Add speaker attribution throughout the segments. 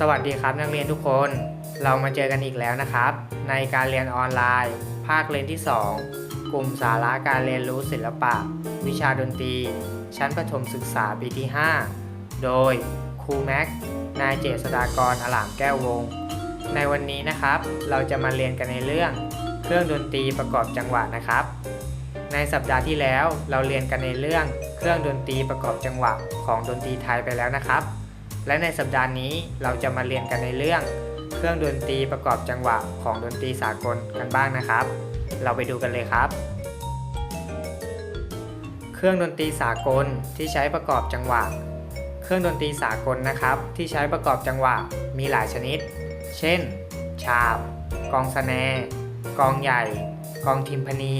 Speaker 1: สวัสดีครับนักเรียนทุกคน เรามาเจอกันอีกแล้วนะครับ ในการเรียนออนไลน์ ภาคเรียนที่ 2 กลุ่มสาระการเรียนรู้ศิลปะ วิชาดนตรี ชั้นประถมศึกษาปีที่ 5 โดยครูแม็กนายเจษฎากรอลามแก้ววงศ์ในวันนี้นะครับ เราจะมาเรียนกันในเรื่อง เครื่องดนตรีประกอบจังหวะนะครับ ในสัปดาห์ที่แล้วเราเรียนกันในเรื่อง เครื่องดนตรีประกอบจังหวะของดนตรีไทยไปแล้วนะครับ และในสัปดาห์นี้เราจะมาเรียนกันในเรื่อง เครื่องดนตรีประกอบจังหวะของดนตรีสากลกันบ้างนะครับ เราไปดูกันเลยครับ เครื่องดนตรีสากลที่ใช้ประกอบจังหวะ เครื่องดนตรีสากลนะครับ ที่ใช้ประกอบจังหวะมีหลายชนิด เช่นฉาบ กองสแสแนร์กองใหญ่ กองทิมพานี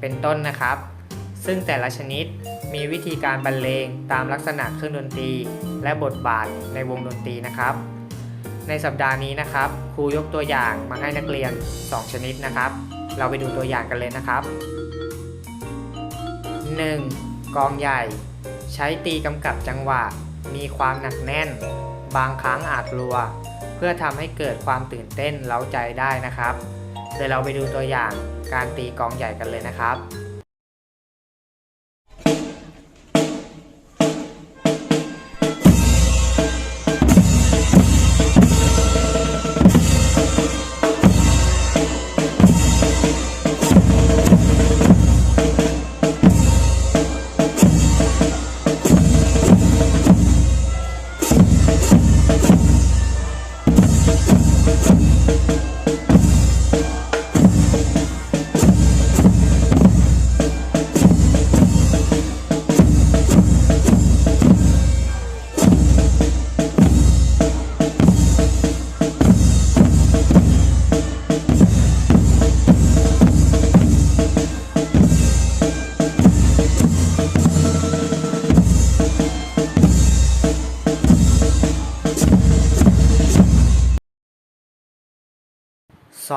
Speaker 1: เป็นต้นนะครับ ซึ่งแต่ละชนิดมีวิธีการบรรเลงตามลักษณะเครื่องดนตรี และบทบาทในวงดนตรีนะครับ ในสัปดาห์นี้นะครับ ครูยกตัวอย่างมาให้นักเรียน 2 ชนิดนะครับ เราไปดูตัวอย่างกันเลยนะครับ 1. กองใหญ่ ใช้ตีกำกับจังหวะ มีความหนักแน่น บางครั้งอาจรัว เพื่อทำให้เกิดความตื่นเต้นเล้าใจได้นะครับเดี๋ยวเราไปดูตัวอย่างการตีกองใหญ่กันเลยนะครับ Thank you.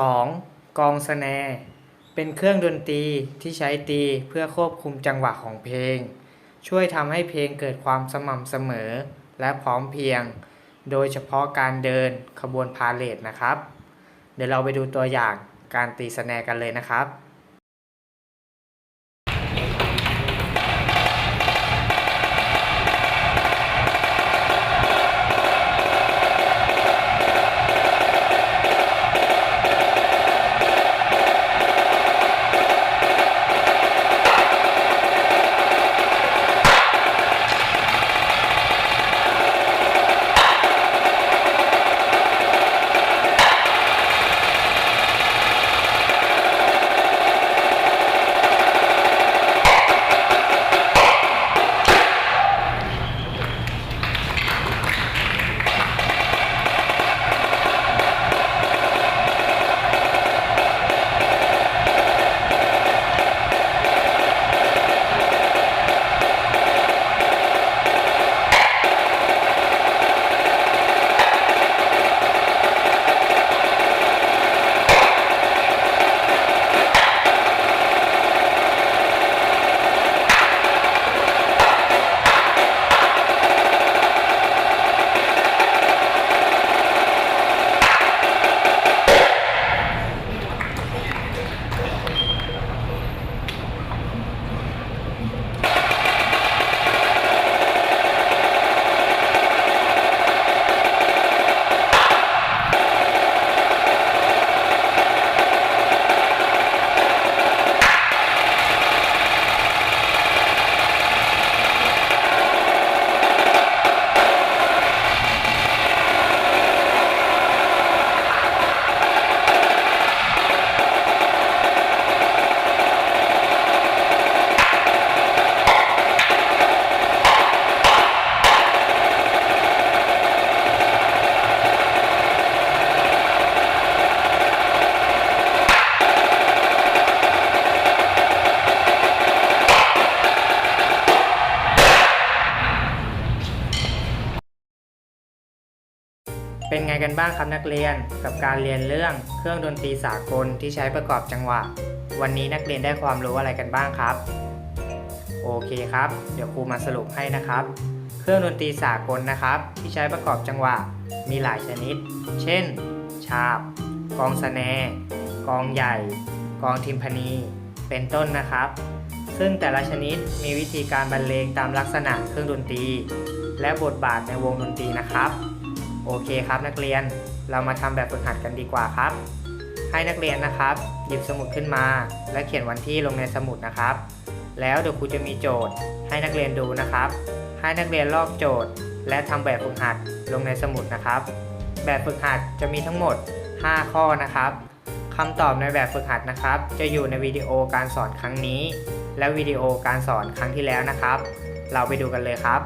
Speaker 1: 2. กองสแสนเป็นเครื่องดนตรีที่ใช้ตีเพื่อควบคุมจังหวะของเพลง ช่วยทำให้เพลงเกิดความสม่ำเสมอ และพร้อมเพียง โดยเฉพาะการเดินขบวนพาเลทนะครับ เดี๋ยวเราไปดูตัวอย่างการตีสแนกันเลยนะครับ เป็นไงกันบ้างครับนักเรียนกับการเรียนเรื่องเครื่องดนตรีสากลที่ใช้ประกอบจังหวะ วันนี้นักเรียนได้ความรู้อะไรกันบ้างครับ โอเคครับ เดี๋ยวครูมาสรุปให้นะครับ เครื่องดนตรีสากลนะครับ ที่ใช้ประกอบจังหวะ มีหลายชนิด เช่น ชาบ กองสแนกองใหญ่ กองทิมพนี เป็นต้นนะครับ ซึ่งแต่ละชนิดมีวิธีการบรรเลงตามลักษณะเครื่องดนตรี และบทบาทในวงดนตรีนะครับ โอเคครับนักเรียนเรามาทำแบบฝึกหัดกันดีกว่าครับ ให้นักเรียนนะครับ หยิบสมุดขึ้นมา และเขียนวันที่ลงในสมุดนะครับ แล้วเดี๋ยวครูจะมีโจทย์ ให้นักเรียนดูนะครับ ให้นักเรียนลอกโจทย์ และทำแบบฝึกหัดลงในสมุดนะครับ แบบฝึกหัดจะมีทั้งหมด 5 ข้อนะครับคำตอบในแบบฝึกหัดนะครับ จะอยู่ในวิดีโอการสอนครั้งนี้ และวิดีโอการสอนครั้งที่แล้วนะครับ เราไปดูกันเลยครับ